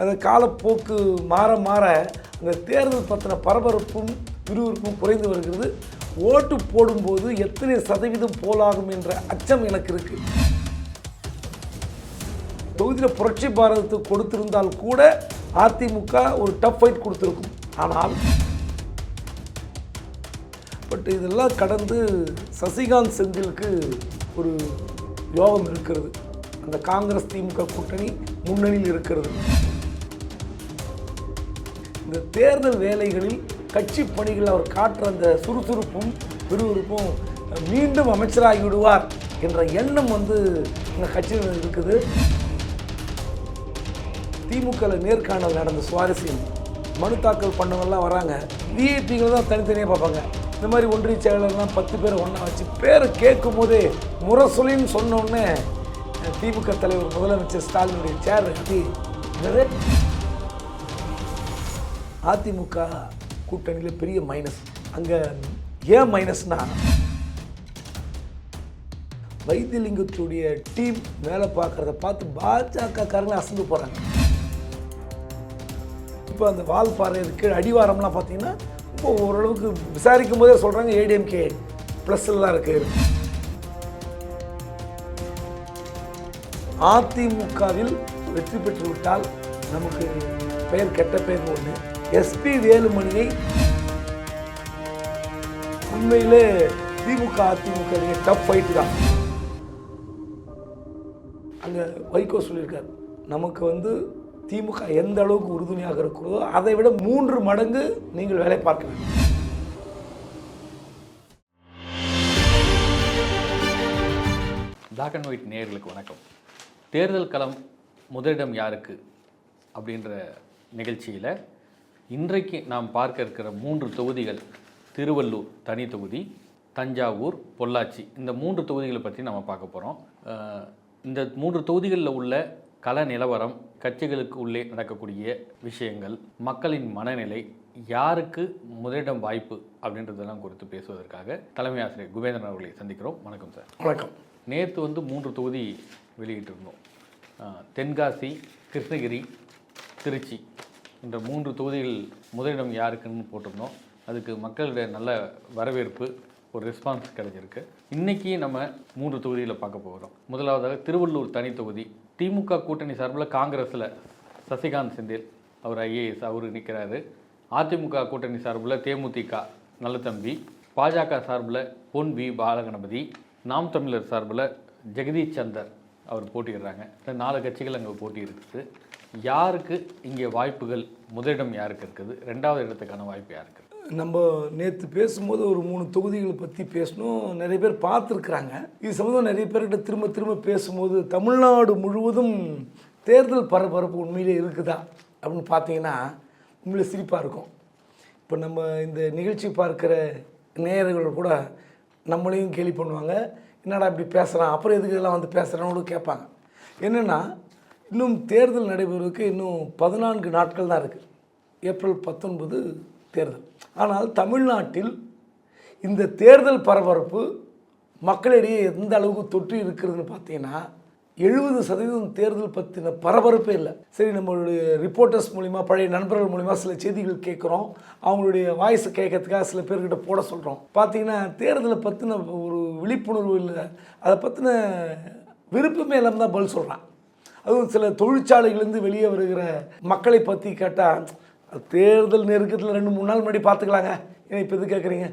அந்த காலப்போக்கு மாற மாற அந்த தேர்தல் பற்றின பரபரப்பும் விறுவிறுப்பும் குறைந்து வருகிறது. ஓட்டு போடும்போது எத்தனை சதவீதம் போலாகும் என்ற அச்சம் எனக்கு இருக்குது தொகுதியில் புரட்சி பாரதத்துக்கு கொடுத்திருந்தால் கூட அதிமுக ஒரு டஃப் ஃபைட் கொடுத்துருக்கும். ஆனால் பட் இதெல்லாம் கடந்து சசிகாந்த் செந்திலுக்கு ஒரு யோகம் இருக்கிறது. அந்த காங்கிரஸ் திமுக கூட்டணி முன்னணியில் இருக்கிறது. இந்த தேர்தல் வேலைகளில் கட்சி பணிகள் அவர் காட்டுற அந்த சுறுசுறுப்பும் விறுவிறுப்பும் மீண்டும் அமைச்சராகி விடுவார் என்ற எண்ணம் வந்து இந்த கட்சியில் இருக்குது. திமுகவில் நேர்காணல் நடந்த சுவாரஸ்யம். மனு தாக்கல் பண்ணவங்கலாம் வராங்க. விஐபிகள் தான் தனித்தனியாக பார்ப்பாங்க. இந்த மாதிரி ஒன்றிய செயலர்லாம் பத்து பேர் ஒன்றா வச்சு பேரை கேட்கும் போதே முரசொலின்னு சொன்னோடனே திமுக தலைவர் முதலமைச்சர் ஸ்டாலினுடைய சேர் கட்டி என்னது? அதிமுக கூட்டணியில் பெரிய மைனஸ் அங்கே ஏன் மைனஸ்னா வைத்தியலிங்கத்துடைய டீம் வேலை பார்க்குறத பார்த்து பாஜக காரங்க அசந்து போகிறாங்க இப்போ அந்த வால்பாறை கீழே அடிவாரம்லாம் பார்த்தீங்கன்னா இப்போ ஓரளவுக்கு விசாரிக்கும் போதே சொல்கிறாங்க ஏடிஎம்கே ப்ளஸ்லாம் இருக்குது அதிமுகவில் வெற்றி பெற்று விட்டால் நமக்கு பெயர் கெட்ட பெயர் ஒன்று எஸ்பி வேலுமணியை உண்மையிலே திமுக அதிமுக டஃப் ஃபைட்டு தான். அங்கே வைகோ சொல்லியிருக்கார் நமக்கு வந்து திமுக எந்த அளவுக்கு உறுதுணையாக இருக்கிறதோ அதை விட மூன்று மடங்கு நீங்கள் வேலை பார்க்க வேண்டும். பிளாக் அண்ட் ஒயிட் நேர்களுக்கு வணக்கம். தேர்தல் களம் முதலிடம் யாருக்கு அப்படின்ற நிகழ்ச்சியில் இன்றைக்கு நாம் பார்க்க இருக்கிற மூன்று தொகுதிகள் திருவள்ளூர் தனி தொகுதி தஞ்சாவூர் பொள்ளாச்சி. இந்த மூன்று தொகுதிகளை பற்றி நம்ம பார்க்க போகிறோம் இந்த மூன்று தொகுதிகளில் உள்ள கள நிலவரம் கட்சிகளுக்கு உள்ளே நடக்கக்கூடிய விஷயங்கள் மக்களின் மனநிலை யாருக்கு முதலிடம் வாய்ப்பு அப்படின்றதெல்லாம் குறித்து பேசுவதற்காக தலைமை ஆசிரியர் குபேந்திரன் அவர்களை சந்திக்கிறோம். வணக்கம் சார். வணக்கம். நேற்று வந்து மூன்று தொகுதி வெளியிட்டிருந்தோம். தென்காசி கிருஷ்ணகிரி திருச்சி. இந்த மூன்று தொகுதிகள் முதலிடம் யாருக்குன்னு போட்டிருந்தோம். அதுக்கு மக்களுடைய நல்ல வரவேற்பு ஒரு ரெஸ்பான்ஸ் கிடைச்சிருக்கு. இன்றைக்கி நம்ம மூன்று தொகுதியில் பார்க்க போகிறோம். முதலாவதாக திருவள்ளூர் தனி தொகுதி. திமுக கூட்டணி சார்பில் காங்கிரஸில் சசிகாந்த் செந்தில் அவர் ஐஏஎஸ் அவர் நிற்கிறாரு அதிமுக கூட்டணி சார்பில் தேமுதிக நல்லதம்பி பாஜக சார்பில் பொன் வி பாலகணபதி. நாம் தமிழர் சார்பில் ஜெகதீஷ் சந்தர் அவர் போட்டியிடுறாங்க. இந்த நாலு கட்சிகள் அங்கே போட்டி இருக்குது யாருக்கு இங்கே வாய்ப்புகள் முதலிடம் யாருக்கு இருக்குது? ரெண்டாவது இடத்துக்கான வாய்ப்பு யாருக்கு நம்ம நேற்று பேசும்போது ஒரு மூணு தொகுதிகளை பற்றி பேசணும். நிறைய பேர் பார்த்துருக்குறாங்க. இது சம்மந்தம் நிறைய பேர்கிட்ட திரும்ப திரும்ப பேசும்போது தமிழ்நாடு முழுவதும் தேர்தல் பரபரப்பு உண்மையிலே இருக்குதா அப்படின்னு பார்த்தீங்கன்னா உண்மையிலே சிரிப்பாக இருக்கும். இப்போ நம்ம இந்த நிகழ்ச்சி பார்க்குற நேயர்கள் கூட நம்மளையும் கேலி பண்ணுவாங்க. என்னடா இப்படி பேசுகிறான் அப்புறம் எதுக்கு இதெல்லாம் வந்து பேசுகிறான்னு கேட்பாங்க. என்னென்னா இன்னும் தேர்தல் நடைபெறுவதற்கு இன்னும் பதினான்கு நாட்கள் தான் இருக்குது ஏப்ரல் பத்தொன்பது தேர்தல். ஆனால் தமிழ்நாட்டில் இந்த தேர்தல் பரபரப்பு மக்களிடையே எந்த அளவுக்கு தொற்று இருக்கிறதுன்னு பார்த்தீங்கன்னா எழுபது சதவீதம் தேர்தல் பற்றின பரபரப்பே இல்லை. சரி நம்மளுடைய ரிப்போர்ட்டர்ஸ் மூலிமா பழைய நண்பர்கள் மூலிமா சில செய்திகள் கேட்குறோம். அவங்களுடைய வாய்ஸை கேட்கறதுக்காக சில பேர்கிட்ட போட சொல்கிறோம் பார்த்தீங்கன்னா தேர்தலை பற்றின ஒரு விழிப்புணர்வு இல்லை. அதை பற்றின விருப்பமே இல்லாமல் தான் பதில் சொல்கிறான் அதுவும் சில தொழிற்சாலைகள்லேருந்து வெளியே வருகிற மக்களை பற்றி கேட்டால் தேர்தல் நெருக்கத்தில் ரெண்டு மூணு நாள் முன்னாடி பார்த்துக்கலாங்க. ஏன் இப்போ எது கேட்குறீங்க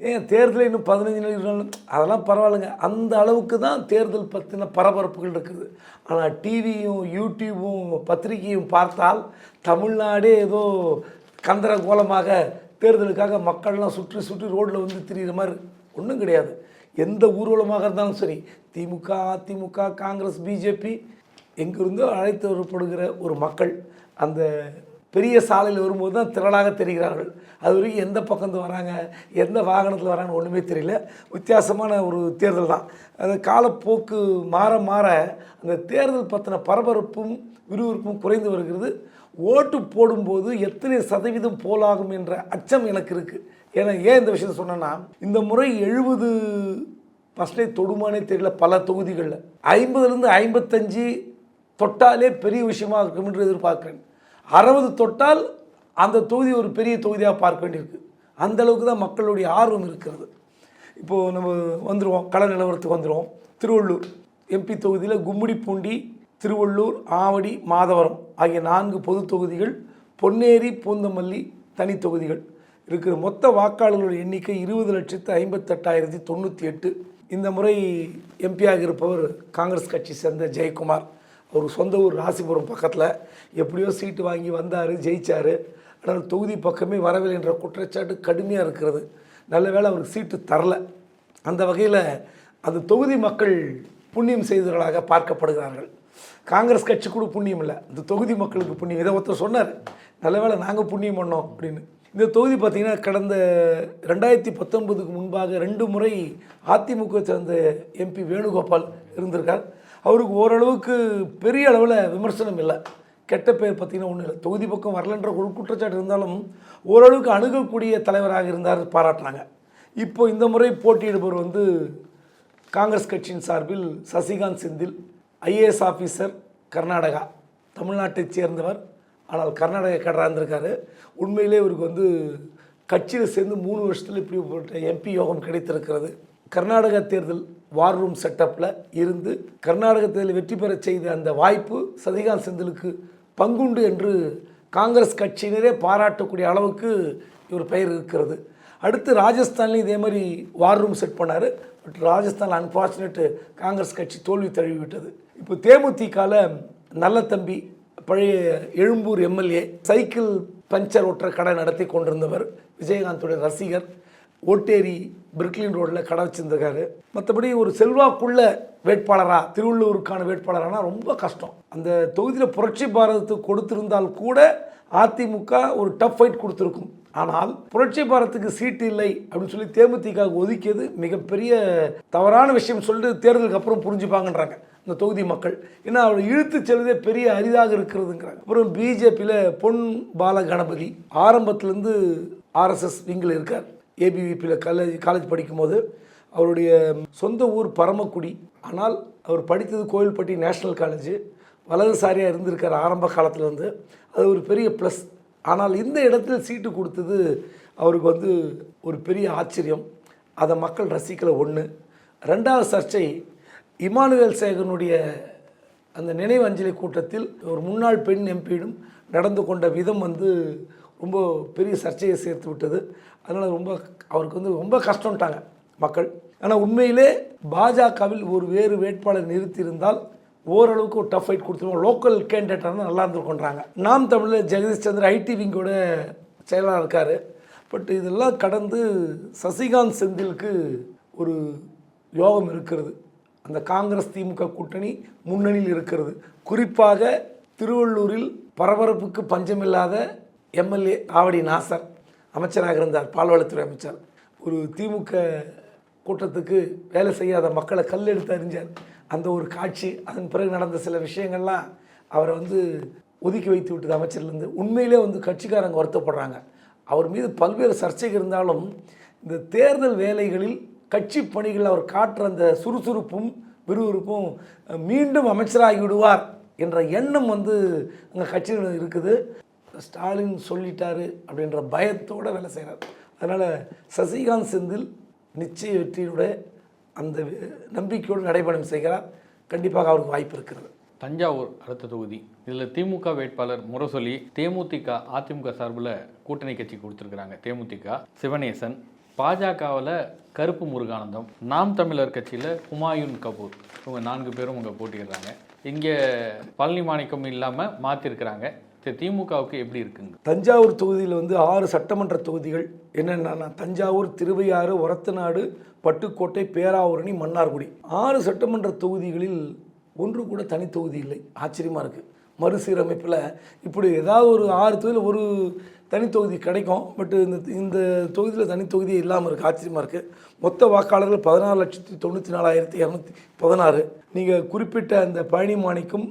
ஏன் தேர்தல் இன்னும் பதினஞ்சு நாள் நாள்? அதெல்லாம் பரவாயில்லைங்க. அந்த அளவுக்கு தான் தேர்தல் பற்றின பரபரப்புகள் இருக்குது. ஆனால் டிவியும் யூடியூபும் பத்திரிகையும் பார்த்தால் தமிழ்நாடே ஏதோ கந்தரகோலமாக தேர்தலுக்காக மக்கள்லாம் சுற்றி சுற்றி ரோட்டில் வந்து திரிகிற மாதிரி ஒன்றும் கிடையாது. எந்த ஊர்வலமாக இருந்தாலும் சரி திமுக அதிமுக காங்கிரஸ் பிஜேபி எங்கிருந்தோ அழைத்து வரப்படுகிற ஒரு மக்கள் அந்த பெரிய சாலையில் வரும்போது தான் திரளாக தெரிகிறார்கள். அது வரைக்கும் எந்த பக்கத்து வராங்க எந்த வாகனத்தில் வராங்கன்னு ஒன்றுமே தெரியல. வித்தியாசமான ஒரு தேர்தல் தான். அந்த காலப்போக்கு மாற மாற அந்த தேர்தல் பற்றின பரபரப்பும் விறுவிறுப்பும் குறைந்து வருகிறது. ஓட்டு போடும்போது எத்தனை சதவீதம் போலாகும் என்ற அச்சம் எனக்கு இருக்குது ஏன்னா ஏன் இந்த விஷயத்தை சொன்னேன்னா இந்த முறை எழுபது பர்சன்டேஜ் தொடுமானே தெரியல பல தொகுதிகளில். ஐம்பதுலேருந்து ஐம்பத்தஞ்சு தொட்டாலே பெரிய விஷயமா இருக்கும் என்று எதிர்பார்க்கிறேன். அறுபது தொட்டால் அந்த தொகுதி ஒரு பெரிய தொகுதியாக பார்க்க வேண்டியிருக்கு. அந்த அளவுக்கு தான் மக்களுடைய ஆர்வம் இருக்கிறது. இப்போது நம்ம வந்துடுவோம் கள நிலவரத்துக்கு வந்துடுவோம் திருவள்ளூர் எம்பி தொகுதியில் கும்மிடிப்பூண்டி திருவள்ளூர் ஆவடி மாதவரம் ஆகிய நான்கு பொது தொகுதிகள் பொன்னேரி பூந்தமல்லி தனி தொகுதிகள். இருக்கிற மொத்த வாக்காளர்களுடைய எண்ணிக்கை இருபது லட்சத்து ஐம்பத்தெட்டாயிரத்தி தொண்ணூற்றி எட்டு. இந்த முறை எம்பியாக இருப்பவர் காங்கிரஸ் கட்சி சேர்ந்த ஜெயக்குமார். அவர் சொந்த ஊர் ராசிபுரம் பக்கத்தில் எப்படியோ சீட்டு வாங்கி வந்தார் ஜெயிச்சார். ஆனால் தொகுதி பக்கமே வரவில்லை என்ற குற்றச்சாட்டு கடுமையாக இருக்கிறது. நல்ல வேளை அவருக்கு சீட்டு தரல. அந்த வகையில் அந்த தொகுதி மக்கள் புண்ணியம் செய்தவர்களாக பார்க்கப்படுகிறார்கள். காங்கிரஸ் கட்சி கூட புண்ணியம் இல்லை. இந்த தொகுதி மக்களுக்கு புண்ணியம். இதை ஒருத்தர் சொன்னார். நல்ல வேளை நாங்கள் புண்ணியம் பண்ணோம் அப்படின்னு. இந்த தொகுதி பார்த்திங்கன்னா கடந்த ரெண்டாயிரத்தி பத்தொன்பதுக்கு முன்பாக ரெண்டு முறை அதிமுக சேர்ந்த எம்பி வேணுகோபால் இருந்திருக்கார். அவருக்கு ஓரளவுக்கு பெரிய அளவில் விமர்சனம் இல்லை. கெட்ட பேர் பார்த்தீங்கன்னா ஒன்றும் இல்லை. தொகுதி பக்கம் வரலன்ற ஒரு குற்றச்சாட்டு இருந்தாலும் ஓரளவுக்கு அணுகக்கூடிய தலைவராக இருந்தார் பாராட்டினாங்க. இப்போ இந்த முறை போட்டியிடுபவர் வந்து காங்கிரஸ் கட்சியின் சார்பில் சசிகாந்த் செந்தில் ஐஏஎஸ் ஆஃபீஸர் கர்நாடகா தமிழ்நாட்டைச் சேர்ந்தவர். ஆனால் கர்நாடக கடராக இருந்திருக்காரு. உண்மையிலே இவருக்கு வந்து கட்சியில் சேர்ந்து மூணு வருஷத்தில் இப்படி எம்பி யோகம் கிடைத்திருக்கிறது. கர்நாடக தேர்தல் வார் ரூம் செட்டப்பில் இருந்து கர்நாடகத்தில் வெற்றி பெறச் செய்த அந்த வாய்ப்பு சசிகாந்த் செந்திலுக்கு பங்குண்டு என்று காங்கிரஸ் கட்சியினரே பாராட்டக்கூடிய அளவுக்கு இவர் பெயர் இருக்கிறது. அடுத்து ராஜஸ்தான்லேயும் இதே மாதிரி வார் ரூம் செட் பண்ணார். பட் ராஜஸ்தான் அன்ஃபார்ச்சுனேட்டு காங்கிரஸ் கட்சி தோல்வி தழுவி விட்டது இப்போ தேமுதிகால நல்ல தம்பி பழைய எழும்பூர் எம்எல்ஏ சைக்கிள் பஞ்சர் ஒட்டுற கடை நடத்தி கொண்டிருந்தவர் விஜயகாந்தோடைய ரசிகர். ஓட்டேரி பிரிக்லின் ரோடில் கடை வச்சுருந்துருக்காரு. மற்றபடி ஒரு செல்வாக்குள்ள வேட்பாளராக திருவள்ளூருக்கான வேட்பாளரானா ரொம்ப கஷ்டம். அந்த தொகுதியில் புரட்சி பாரதத்துக்கு கொடுத்திருந்தால் கூட அதிமுக ஒரு டஃப் ஃபைட் கொடுத்துருக்கும். ஆனால் புரட்சி பாரத்துக்கு சீட்டு இல்லை அப்படின்னு சொல்லி தேமுதிக ஒதுக்கியது மிகப்பெரிய தவறான விஷயம் சொல்லிட்டு தேர்தலுக்கு அப்புறம் புரிஞ்சுப்பாங்கன்றாங்க இந்த தொகுதி மக்கள். ஏன்னா அவர் இழுத்து செல்வதே பெரிய அரிதாக இருக்கிறதுங்கிறாங்க. அப்புறம் பிஜேபியில் பொன் பால கணபதி ஆரம்பத்துலேருந்து ஆர்எஸ்எஸ் விங்கில் இருக்கார். ஏபிவிபியில் காலேஜ் காலேஜ் படிக்கும்போது அவருடைய சொந்த ஊர் பரமக்குடி. ஆனால் அவர் படித்தது கோவில்பட்டி நேஷ்னல் காலேஜ் வலதுசாரியாக இருந்திருக்கார் ஆரம்ப காலத்துலேருந்து. அது ஒரு பெரிய ப்ளஸ் ஆனால் இந்த இடத்தில் சீட்டு கொடுத்தது அவருக்கு வந்து ஒரு பெரிய ஆச்சரியம். அதை மக்கள் ரசிக்கலை ஒன்று ரெண்டாவது சர்ச்சை இமானுவேல் சேகனுடைய அந்த நினைவு அஞ்சலி கூட்டத்தில் ஒரு முன்னாள் பெண் எம்பியிடம் நடந்து கொண்ட விதம் வந்து ரொம்ப பெரிய சர்ச்சையை சேர்த்து விட்டது. அதனால் ரொம்ப அவருக்கு வந்து ரொம்ப கஷ்டம்ட்டாங்க மக்கள். ஆனால் உண்மையிலே பாஜகவில் ஒரு வேறு வேட்பாளர் நிறுத்தியிருந்தால் ஓரளவுக்கு ஒரு டஃப் ஃபைட் கொடுத்துருவோம் லோக்கல் கேண்டிடேட்டாக இருந்தால் நல்லா இருந்திருக்கோன்றாங்க நாம் தமிழில் ஜெகதீஷ் சந்திர ஐடி விங்கோட செயலாளர் இருக்கார். பட் இதெல்லாம் கடந்து சசிகாந்த் செந்திலுக்கு ஒரு யோகம் இருக்கிறது. அந்த காங்கிரஸ் திமுக கூட்டணி முன்னணியில் இருக்கிறது. குறிப்பாக திருவள்ளூரில் பரபரப்புக்கு பஞ்சமில்லாத எம்எல்ஏ ஆவடி நாசர். அமைச்சராக இருந்தார் பால்வளத்துறை அமைச்சர். ஒரு திமுக கூட்டத்துக்கு வேலை செய்யாத மக்களை கல் எடுத்து அறிஞ்சார். அந்த ஒரு காட்சி அதன் பிறகு நடந்த சில விஷயங்கள்லாம் அவரை வந்து ஒதுக்கி வைத்து விட்டது அமைச்சர்லேருந்து. உண்மையிலே வந்து கட்சிக்காரங்க வருத்தப்படுறாங்க. அவர் மீது பல்வேறு சர்ச்சைகள் இருந்தாலும் இந்த தேர்தல் வேலைகளில் கட்சி பணிகள் அவர் காட்டுற அந்த சுறுசுறுப்பும் விறுவிறுப்பும் மீண்டும் அமைச்சராகி விடுவார் என்ற எண்ணம் வந்து அங்கே கட்சியில் இருக்குது. ஸ்டாலின் சொல்லிட்டாரு அப்படின்ற பயத்தோடு வேலை செய்கிறார் அதனால் சசிகாந்த் செந்தில் நிச்சய வெற்றியோட அந்த நம்பிக்கையோடு நடைபயணம் செய்கிறார். கண்டிப்பாக அவருக்கு வாய்ப்பு இருக்கிறது. தஞ்சாவூர் அடுத்த தொகுதி. இதில் திமுக வேட்பாளர் முரசொலி தேமுதிக அதிமுக சார்பில் கூட்டணி கட்சி கொடுத்துருக்குறாங்க. தேமுதிக சிவனேசன் பாஜகவில் கருப்பு முருகானந்தம் நாம் தமிழர் கட்சியில் ஹுமாயூன் கபூர். இவங்க நான்கு பேரும் இங்கே போட்டிடுறாங்க இங்கே பழனி மாணிக்கம் இல்லாமல் மாற்றிருக்கிறாங்க. சரி திமுகவுக்கு எப்படி இருக்குங்க? தஞ்சாவூர் தொகுதியில் வந்து ஆறு சட்டமன்ற தொகுதிகள் என்னென்னா தஞ்சாவூர் திருவையாறு ஒரத்தநாடு பட்டுக்கோட்டை பேராவூரணி மன்னார்குடி. ஆறு சட்டமன்ற தொகுதிகளில் ஒன்று கூட தனி தொகுதி இல்லை. ஆச்சரியமாக இருக்குது மறுசீரமைப்பில் இப்படி ஏதாவது ஒரு ஆறு தொகுதியில் ஒரு தனி தொகுதி கிடைக்கும். பட் இந்த இந்த தொகுதியில் தனி இல்லாமல் இருக்குது ஆச்சரியமாக இருக்குது மொத்த வாக்காளர்கள் பதினாறு லட்சத்தி தொண்ணூற்றி நாலாயிரத்தி இரநூத்தி பதினாறு. நீங்கள் குறிப்பிட்ட அந்த பழனி மாணிக்கம்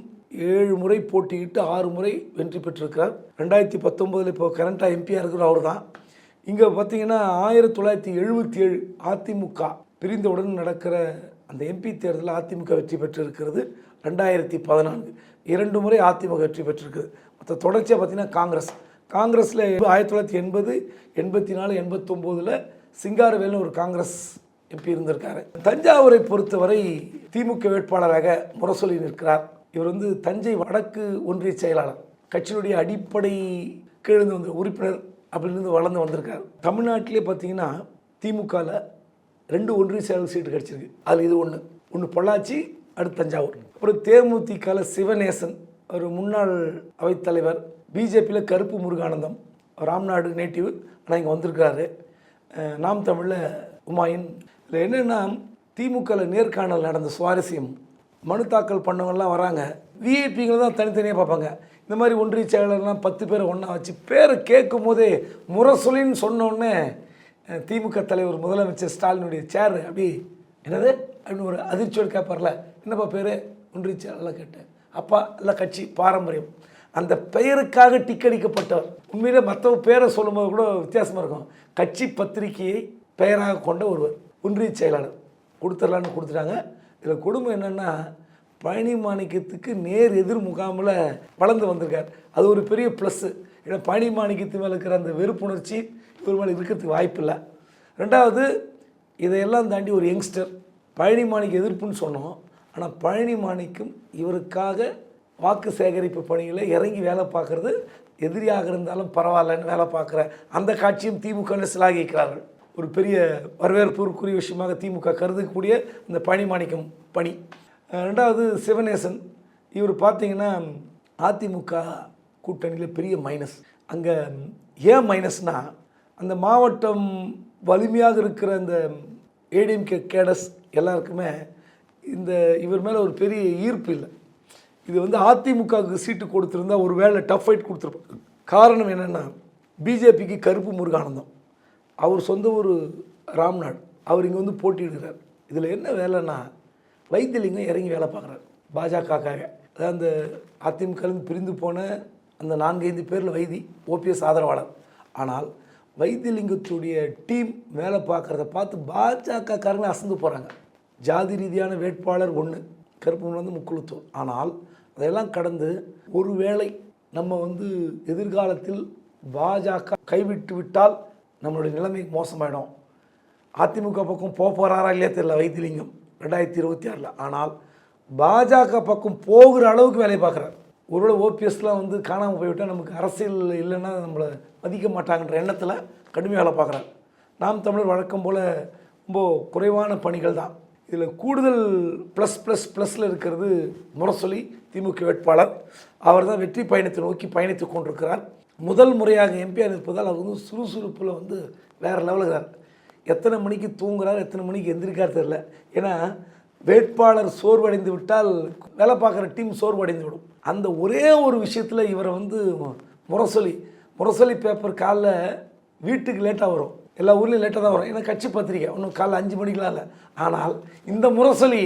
ஏழு முறை போட்டியிட்டு ஆறு முறை வெற்றி பெற்றிருக்கிறார். ரெண்டாயிரத்தி பத்தொம்போதில் இப்போ கரண்ட்டாக எம்பியாக இருக்கிற அவர் தான் இங்கே பார்த்தீங்கன்னா ஆயிரத்தி தொள்ளாயிரத்தி எழுபத்தி ஏழு அதிமுக பிரிந்தவுடன் நடக்கிற அந்த எம்பி தேர்தலில் அதிமுக வெற்றி பெற்றிருக்கிறது. ரெண்டாயிரத்தி பதினான்கு இரண்டு முறை அதிமுக வெற்றி பெற்றிருக்குது மற்ற தொடர்ச்சியாக பார்த்தீங்கன்னா காங்கிரஸ். காங்கிரஸில் ஆயிரத்தி தொள்ளாயிரத்தி எண்பது எண்பத்தி நாலு எண்பத்தொம்போதில் சிங்காரவேல்னு ஒரு காங்கிரஸ் எம்பி இருந்திருக்காரு. தஞ்சாவூரை பொறுத்தவரை திமுக வேட்பாளராக முரசொலி நிற்கிறார். இவர் வந்து தஞ்சை வடக்கு ஒன்றிய செயலாளர் கட்சியினுடைய அடிப்படை கீழ்ந்து வந்த உறுப்பினர் அப்படின்னு வளர்ந்து வந்திருக்கார். தமிழ்நாட்டிலே பார்த்தீங்கன்னா திமுகவில் ரெண்டு ஒன்றிய செயலாளர் சீட்டு கிடச்சிருக்கு. அதில் இது ஒன்று ஒன்று பொள்ளாச்சி அடுத்து தஞ்சாவூர். அப்புறம் தேமுதிகவில் சிவநேசன் ஒரு முன்னாள் அவைத்தலைவர் பிஜேபியில் கருப்பு முருகானந்தம் ராம்நாடு நேட்டிவ் ஆனால் இங்கே வந்திருக்கிறாரு நாம் தமிழில் உமாயின். இதில் என்னென்னா திமுகவில் நேர்காணல் நடந்த சுவாரஸ்யம் மனு தாக்கல் பண்ணவங்கலாம் வராங்க விஐபிங்களை தான் தனித்தனியாக பார்ப்பாங்க. இந்த மாதிரி ஒன்றிய செயலர்லாம் பத்து பேரை ஒன்றா வச்சு பேரை கேட்கும் போதே முரசொலின்னு சொன்னோடனே திமுக தலைவர் முதலமைச்சர் ஸ்டாலினுடைய சேர் அப்படி என்னது? அப்படின்னு ஒரு அதிர்ச்சியோடு கேட்பார்ல. என்னப்பா பேர்? ஒன்றிய செயலாளர் கேட்டேன். அப்பா எல்லாம் கட்சி பாரம்பரியம். அந்த பெயருக்காக டிக்கடிக்கப்பட்டவர் உண்மையிலே மற்றவங்க பேரை சொல்லும்போது கூட வித்தியாசமாக இருக்கும். கட்சி பத்திரிகையை பெயராக கொண்ட ஒருவர் ஒன்றிய செயலாளர். கொடுத்துடலான்னு கொடுத்துட்டாங்க. இதில் கொடுமை என்னென்னா பழனி மாணிக்கத்துக்கு நேர் எதிர் முகாமில் வளர்ந்து வந்திருக்கார். அது ஒரு பெரிய ப்ளஸ்ஸு ஏன்னா பழனி மாணிக்கத்து மேலே இருக்கிற அந்த வெறுப்புணர்ச்சி இவர் மேலே இருக்கிறதுக்கு வாய்ப்பில்லை ரெண்டாவது இதையெல்லாம் தாண்டி ஒரு யங்ஸ்டர் பழனி மாணிக்க எதிர்ப்புன்னு சொன்னோம். ஆனால் பழனி மாணிக்கம் இவருக்காக வாக்கு சேகரிப்பு பணியில் இறங்கி வேலை பார்க்குறது எதிரியாக இருந்தாலும் பரவாயில்லன்னு வேலை பார்க்குற அந்த காட்சியும் திமுக சிலாகிக்கிறார்கள். ஒரு பெரிய வரவேற்புக்குரிய விஷயமாக திமுக கருதக்கூடிய இந்த பணி மாணிக்கம் பணி. ரெண்டாவது சிவநேசன் இவர் பார்த்தீங்கன்னா அதிமுக கூட்டணியில் பெரிய மைனஸ் அங்கே ஏன் மைனஸ்னால் அந்த மாவட்டம் வலிமையாக இருக்கிற அந்த ஏடிஎம்கே கேடஸ் எல்லாருக்குமே இந்த இவர் மேலே ஒரு பெரிய ஈர்ப்பு இல்லை. இது வந்து அதிமுகவுக்கு சீட்டு கொடுத்துருந்தா ஒரு வேளை டஃப் ஃபைட் கொடுத்துருப்பாங்க காரணம் என்னென்னா பிஜேபிக்கு கருப்பு முருகானந்தம். அவர் சொந்த ஊர் ராம்நாடு. அவர் இங்கே வந்து போட்டியிடுகிறார். இதில் என்ன வேலைன்னா வைத்தியலிங்கம் இறங்கி வேலை பார்க்குறாரு பாஜகக்காக. அதாவது அந்த அதிமுகலேருந்து பிரிந்து போன அந்த நான்கைந்து பேரில் வைதி ஓபிஎஸ் ஆதரவாளர். ஆனால் வைத்தியலிங்கத்துடைய டீம் வேலை பார்க்குறத பார்த்து பாஜகக்காரங்க அசந்து போகிறாங்க ஜாதி ரீதியான வேட்பாளர் ஒன்று கருப்பு வந்து முக்குழுத்தோர் ஆனால் அதையெல்லாம் கடந்து ஒருவேளை நம்ம வந்து எதிர்காலத்தில் பாஜக கைவிட்டு விட்டால் நம்மளுடைய நிலைமை மோசமாயிடும். அதிமுக பக்கம் போக போகிறாரா இல்லையா தெரியல வைத்திலிங்கம் ரெண்டாயிரத்தி இருபத்தி ஆறில். ஆனால் பாஜக பக்கம் போகிற அளவுக்கு வேலையை பார்க்குறாரு. ஒருவேளை ஓபிஎஸ்லாம் வந்து காணாமல் போய்விட்டால் நமக்கு அரசியல் இல்லைன்னா நம்மளை மதிக்க மாட்டாங்கன்ற எண்ணத்தில் கடுமையாக வேலை பார்க்குறாரு. நாம் தமிழர் வழக்கம் போல் ரொம்ப குறைவான பணிகள் தான். இதில் கூடுதல் ப்ளஸ் ப்ளஸ் ப்ளஸில் இருக்கிறது முரசொலி திமுக வேட்பாளர். அவர் தான் வெற்றி பயணத்தை நோக்கி பயணித்து கொண்டிருக்கிறார். முதல் முறையாக எம்பியாக இருப்பதால் அவர் வந்து சுறுசுறுப்பில் வந்து வேறு லெவலில் இருக்கிறார் எத்தனை மணிக்கு தூங்குறார் எத்தனை மணிக்கு எந்திரிக்கார் தெரில ஏன்னா வேட்பாளர் சோர்வடைந்து விட்டால் வேலை பார்க்குற டீம் சோர்வடைந்து விடும். அந்த ஒரே ஒரு விஷயத்தில் இவரை வந்து முரசொலி. முரசொலி பேப்பர் காலைல வீட்டுக்கு லேட்டாக வரும். எல்லா ஊர்லேயும் லேட்டாக தான் வரும். ஏன்னா கட்சி பத்திரிக்கை. ஒன்றும் காலைல அஞ்சு மணிக்கெலாம் இல்லை. ஆனால் இந்த முரசொலி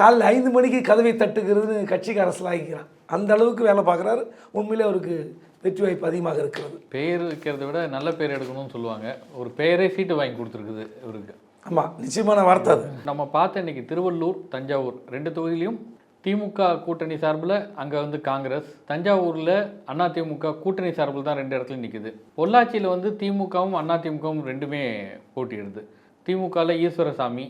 காலைல ஐந்து மணிக்கு கதவை தட்டுகிறதுன்னு கட்சிக்கு அரசியலாகிக்கிறான் அந்த அளவுக்கு வேலை பார்க்குறாரு. உண்மையிலே அவருக்கு வெற்றி வாய்ப்பு அதிகமாக இருக்கிறது. பேர் வைக்கிறத விட நல்ல பேர் எடுக்கணும்னு சொல்லுவாங்க. ஒரு பேரே சீட்டு வாங்கி கொடுத்துருக்குது இவருக்கு. ஆமாம் நிச்சயமான வார்த்தை அது. நம்ம பார்த்த இன்னைக்கு திருவள்ளூர் தஞ்சாவூர் ரெண்டு தொகுதியிலையும் திமுக கூட்டணி சார்பில் அங்கே வந்து காங்கிரஸ் தஞ்சாவூரில் அதிமுக கூட்டணி சார்பில் தான் ரெண்டு இடத்துல நிற்குது பொள்ளாச்சியில் வந்து திமுகவும் அதிமுகவும் ரெண்டுமே போட்டியிடுது. திமுகவில் ஈஸ்வரசாமி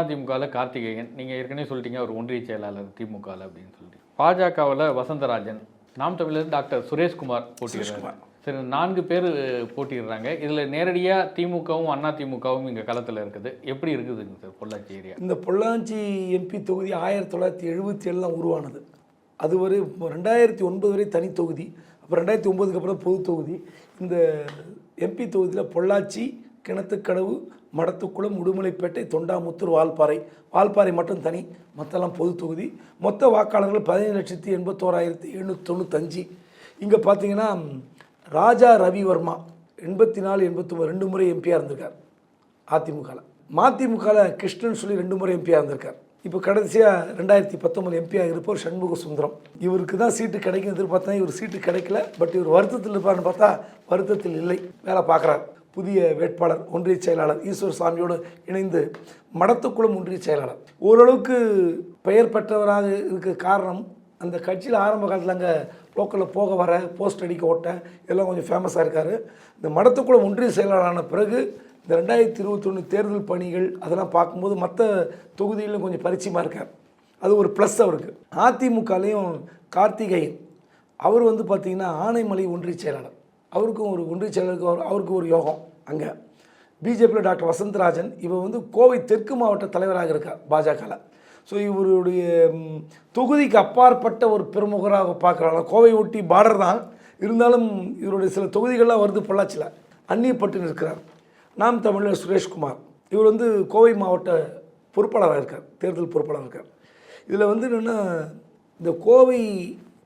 அதிமுகவில் கார்த்திகேயன். நீங்கள் ஏற்கனவே சொல்லிட்டீங்க அவர் ஒன்றிய செயலாளர் திமுகவில் அப்படின்னு சொல்லிட்டு. பாஜகவில் வசந்தராஜன் நாம் தமிழர் டாக்டர் சுரேஷ்குமார் போட்டியிடுறாங்க சரி நான்கு பேர் போட்டியிடுறாங்க. இதில் நேரடியாக திமுகவும் அதிமுகவும் இங்கே களத்தில் இருக்குது. எப்படி இருக்குதுங்க சார் பொள்ளாச்சி ஏரியா? இந்த பொள்ளாச்சி எம்பி தொகுதி ஆயிரத்தி தொள்ளாயிரத்தி எழுபத்தி ஏழுலாம் உருவானது. அது ஒரு ரெண்டாயிரத்தி ஒன்பது வரை தனி தொகுதி. அப்புறம் ரெண்டாயிரத்தி ஒம்போதுக்கு அப்புறம் பொது தொகுதி. இந்த எம்பி தொகுதியில் பொள்ளாச்சி கிணத்துக்கடவு மடத்துக்குளம் உடுமலைப்பேட்டை தொண்டாமுத்தூர் வால்பாறை. வால்பாறை மட்டும் தனி மற்றெல்லாம் பொது தொகுதி. மொத்த வாக்காளர்கள் பதினேழு லட்சத்தி எண்பத்தோராயிரத்தி எழுநூற்றி தொண்ணூத்தஞ்சு இங்கே பார்த்தீங்கன்னா ராஜா ரவிவர்மா எண்பத்தி நாலு எண்பத்தொம்பது ரெண்டு முறை எம்பியாக இருந்திருக்கார் அதிமுகவில் மதிமுகவில் கிருஷ்ணன் சொல்லி ரெண்டு முறை எம்பியாக இருந்திருக்கார். இப்போ கடைசியாக ரெண்டாயிரத்தி பத்தொம்பது எம்பியாக இருப்பவர் சண்முக சுந்தரம். இவருக்கு தான் சீட்டு கிடைக்கும் எதிர்பார்த்தா இவர் சீட்டு கிடைக்கல. பட் இவர் வருத்தத்தில் இருப்பார்னு பார்த்தா வருத்தத்தில் இல்லை. வேலை பார்க்குறாரு. புதிய வேட்பாளர் ஒன்றிய செயலாளர் ஈஸ்வர் சாமியோடு இணைந்து மடத்துக்குளம் ஒன்றிய செயலாளர். ஓரளவுக்கு பெயர் பெற்றவராக இருக்க காரணம் அந்த கட்சியில் ஆரம்ப காலத்தில் அங்கே லோக்கலில் போக வர போஸ்ட் அடிக்க ஓட்ட இதெல்லாம் கொஞ்சம் ஃபேமஸாக இருக்கார். இந்த மடத்துக்குளம் ஒன்றிய செயலாளரான பிறகு இந்த ரெண்டாயிரத்தி இருபத்தொன்று தேர்தல் பணிகள் அதெல்லாம் பார்க்கும்போது மற்ற தொகுதிகளிலும் கொஞ்சம் பரிச்சயமாக இருக்கார். அது ஒரு ப்ளஸ் அவருக்கு. அதிமுகலையும் கார்த்திகேயன். அவர் வந்து பார்த்திங்கன்னா ஆனைமலை ஒன்றிய செயலாளர். அவருக்கும் ஒரு ஒன்றிய செயலருக்கு அவர் அவருக்கு ஒரு யோகம் அங்கே. பிஜேபியில் டாக்டர் வசந்தராஜன் இவர் வந்து கோவை தெற்கு மாவட்ட தலைவராக இருக்கார் பாஜகவில் ஸோ இவருடைய தொகுதிக்கு அப்பாற்பட்ட ஒரு பிரமுகராக பார்க்குறாங்க. கோவை ஒட்டி பார்டர் தான். இருந்தாலும் இவருடைய சில தொகுதிகள்லாம் வருது பொள்ளாச்சியில் அந்நியப்பட்டு நிற்கிறார் நாம் தமிழர் சுரேஷ்குமார். இவர் வந்து கோவை மாவட்ட பொறுப்பாளராக இருக்கார் தேர்தல் பொறுப்பாளராக இருக்கார். இதில் வந்து என்னென்னா இந்த கோவை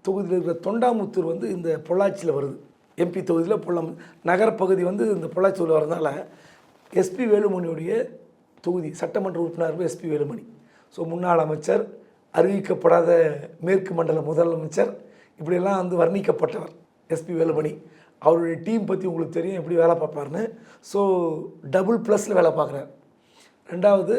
தொகுதியில் இருக்கிற தொண்டாமுத்தூர் வந்து இந்த பொள்ளாச்சியில் வருது. எம்பி தொகுதியில் புள்ளம் நகரப்பகுதி வந்து இந்த பொள்ளாச்சியில் வரதுனால எஸ்பி வேலுமணியுடைய தொகுதி சட்டமன்ற உறுப்பினர் எஸ்பி வேலுமணி. ஸோ முன்னாள் அமைச்சர் அறிவிக்கப்படாத மேற்கு மண்டல முதலமைச்சர் இப்படியெல்லாம் வந்து வர்ணிக்கப்பட்டவர் எஸ்பி வேலுமணி. அவருடைய டீம் பற்றி உங்களுக்கு தெரியும் எப்படி வேலை பார்ப்பாருன்னு. ஸோ டபுள் ப்ளஸில் வேலை பார்க்குறார். ரெண்டாவது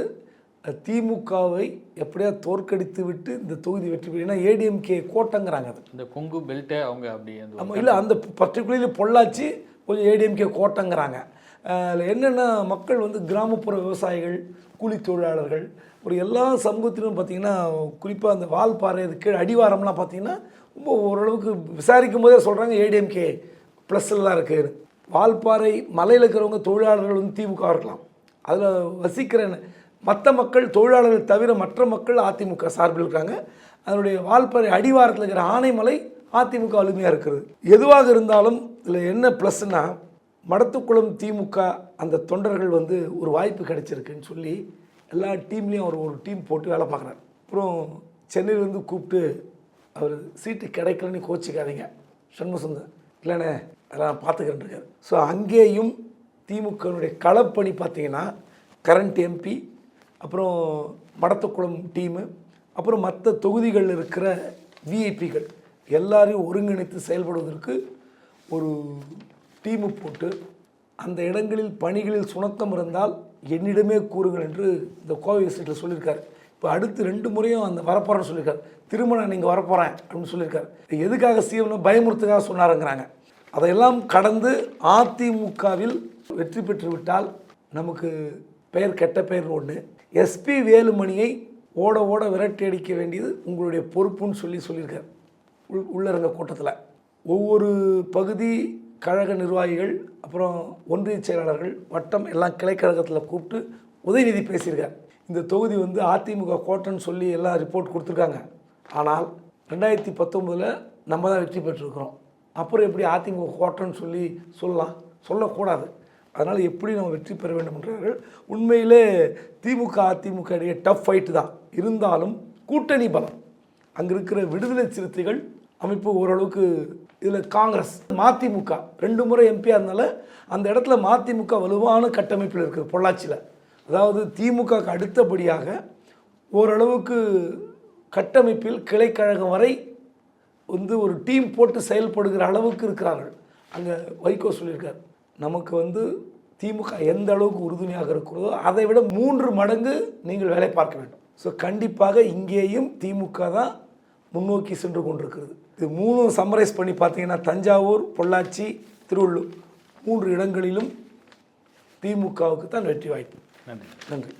திமுகவை எப்படியா தோற்கடித்து விட்டு இந்த தொகுதி வெற்றி பெறும்? ஏன்னா ஏடிஎம்கே கோட்டங்கிறாங்க அது. இந்த கொங்கு பெல்ட்டை அவங்க அப்படி ஆமாம் இல்லை அந்த பர்டிகுலர்லி பொள்ளாச்சி கொஞ்சம் ஏடிஎம்கே கோட்டங்கிறாங்க. அதில் என்னென்னா மக்கள் வந்து கிராமப்புற விவசாயிகள் கூலி தொழிலாளர்கள் ஒரு எல்லா சமூகத்திலும் பார்த்தீங்கன்னா குறிப்பாக அந்த வால்பாறை அது கீழே அடிவாரம்லாம் பார்த்தீங்கன்னா ரொம்ப ஓரளவுக்கு விசாரிக்கும் போதே சொல்கிறாங்க ஏடிஎம்கே ப்ளஸ்ஸில் தான் இருக்குது வால்பாறை மலையில் இருக்கிறவங்க தொழிலாளர்கள் வந்து திமுக இருக்கலாம். அதில் வசிக்கிற மற்ற மக்கள் தொழிலாளர்கள் தவிர மற்ற மக்கள் அதிமுக சார்பில் இருக்காங்க. அதனுடைய வால்பறை அடிவாரத்தில் இருக்கிற ஆனைமலை அதிமுக வலிமையாக இருக்கிறது. எதுவாக இருந்தாலும் இதில் என்ன ப்ளஸ்னா மடத்துக்குளம் திமுக அந்த தொண்டர்கள் வந்து ஒரு வாய்ப்பு கிடைச்சிருக்குன்னு சொல்லி எல்லா டீம்லேயும் அவர் ஒரு டீம் போட்டு வேலை பார்க்குறாரு. அப்புறம் சென்னையிலேருந்து கூப்பிட்டு அவர் சீட்டு கிடைக்கலன்னு கோச்சிக்காதீங்க. சண்முசுந்தர் இல்லைண்ணே அதெல்லாம் பார்த்துக்கிறேன் இருக்காரு. ஸோ அங்கேயும் திமுகனுடைய களப்பணி பார்த்தீங்கன்னா கரண்ட் எம்பி அப்புறம் மடத்துக்குளம் டீமு அப்புறம் மற்ற தொகுதிகளில் இருக்கிற விஐபிகள் எல்லாரையும் ஒருங்கிணைத்து செயல்படுவதற்கு ஒரு டீமு போட்டு அந்த இடங்களில் பணிகளில் சுணக்கம் இருந்தால் என்னிடமே கூறுங்கள் என்று இந்த கோவை விசிட்டில் சொல்லியிருக்காரு. இப்போ அடுத்து ரெண்டு முறையும் அந்த வரப்போகிறேன்னு சொல்லியிருக்காரு. திருமணம் நீங்கள் வரப்போகிறேன் அப்படின்னு சொல்லியிருக்காரு. எதுக்காக சீவனம் பயமுறுத்துக்காக சொன்னாருங்கிறாங்க. அதையெல்லாம் கடந்து அதிமுகவில் வெற்றி பெற்று விட்டால் நமக்கு பெயர் கெட்ட பெயர் ஒன்று எஸ்பி வேலுமணியை ஓட ஓட விரட்டி அடிக்க வேண்டியது உங்களுடைய பொறுப்புன்னு சொல்லி சொல்லியிருக்கார். உள் உள்ளரங்க கூட்டத்தில். ஒவ்வொரு பகுதி கழக நிர்வாகிகள் அப்புறம் ஒன்றிய செயலாளர்கள் வட்டம் எல்லாம் கிளைக்கழகத்தில் கூப்பிட்டு உதயநிதி பேசியிருக்கார். இந்த தொகுதி வந்து அதிமுக கோட்டைன்னு சொல்லி எல்லாம் ரிப்போர்ட் கொடுத்துருக்காங்க. ஆனால் ரெண்டாயிரத்தி பத்தொம்போதில் நம்ம தான் வெற்றி பெற்றிருக்கிறோம். அப்புறம் எப்படி அதிமுக கோட்டைன்னு சொல்லி சொல்லலாம்? சொல்லக்கூடாது. அதனால் எப்படி நம்ம வெற்றி பெற வேண்டும் என்றார்கள் உண்மையிலே திமுக அதிமுக இடையே டஃப் ஃபைட்டு தான். இருந்தாலும் கூட்டணி பலம். அங்கே இருக்கிற விடுதலை சிறுத்தைகள் அமைப்பு ஓரளவுக்கு இதில் காங்கிரஸ் மதிமுக ரெண்டு முறை எம்பியாக இருந்தால அந்த இடத்துல மதிமுக வலுவான கட்டமைப்பில் இருக்குது பொள்ளாச்சியில். அதாவது திமுகவுக்கு அடுத்தபடியாக ஓரளவுக்கு கட்டமைப்பில் கிளைக்கழகம் வரை வந்து ஒரு டீம் போட்டு செயல்படுகிற அளவுக்கு இருக்கிறார்கள். அங்கே வைகோ சொல்லியிருக்கார். நமக்கு வந்து திமுக எந்த அளவுக்கு உறுதுணையாக இருக்கிறதோ அதை விட மூன்று மடங்கு நீங்கள் வேலை பார்க்க வேண்டும். ஸோ கண்டிப்பாக இங்கேயும் திமுக தான் முன்னோக்கி சென்று கொண்டிருக்கிறது. இது மூணும் சம்மரைஸ் பண்ணி பார்த்தீங்கன்னா தஞ்சாவூர் பொள்ளாச்சி திருவள்ளூர் மூன்று இடங்களிலும் திமுகவுக்கு தான் வெற்றி வாய்ப்பு. நன்றி. நன்றி.